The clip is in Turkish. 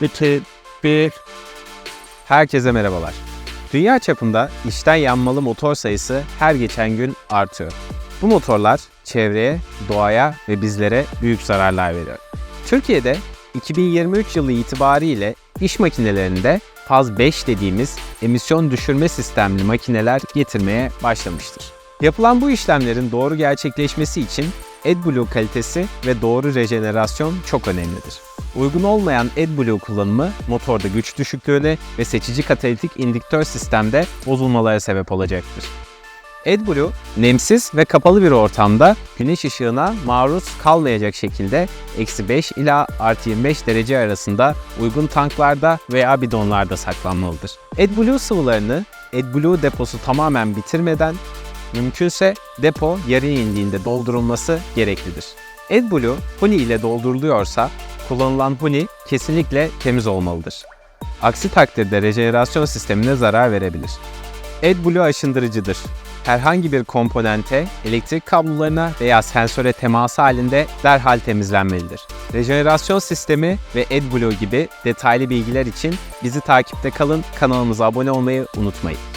2, 1. Herkese merhabalar. Dünya çapında içten yanmalı motor sayısı her geçen gün artıyor. Bu motorlar çevreye, doğaya ve bizlere büyük zararlar veriyor. Türkiye'de 2023 yılı itibariyle iş makinelerinde Faz 5 dediğimiz emisyon düşürme sistemli makineler getirmeye başlamıştır. Yapılan bu işlemlerin doğru gerçekleşmesi için AdBlue kalitesi ve doğru rejenerasyon çok önemlidir. Uygun olmayan AdBlue kullanımı motorda güç düşüklüğüne ve seçici katalitik indüktör sistemde bozulmalara sebep olacaktır. AdBlue, nemsiz ve kapalı bir ortamda güneş ışığına maruz kalmayacak şekilde eksi 5 ila artı 25 derece arasında uygun tanklarda veya bidonlarda saklanmalıdır. AdBlue sıvılarını AdBlue deposu tamamen bitirmeden mümkünse depo yarı indiğinde doldurulması gereklidir. AdBlue huni ile dolduruluyorsa kullanılan huni kesinlikle temiz olmalıdır. Aksi takdirde rejenerasyon sistemine zarar verebilir. AdBlue aşındırıcıdır. Herhangi bir komponente, elektrik kablolarına veya sensöre teması halinde derhal temizlenmelidir. Rejenerasyon sistemi ve AdBlue gibi detaylı bilgiler için bizi takipte kalın, kanalımıza abone olmayı unutmayın.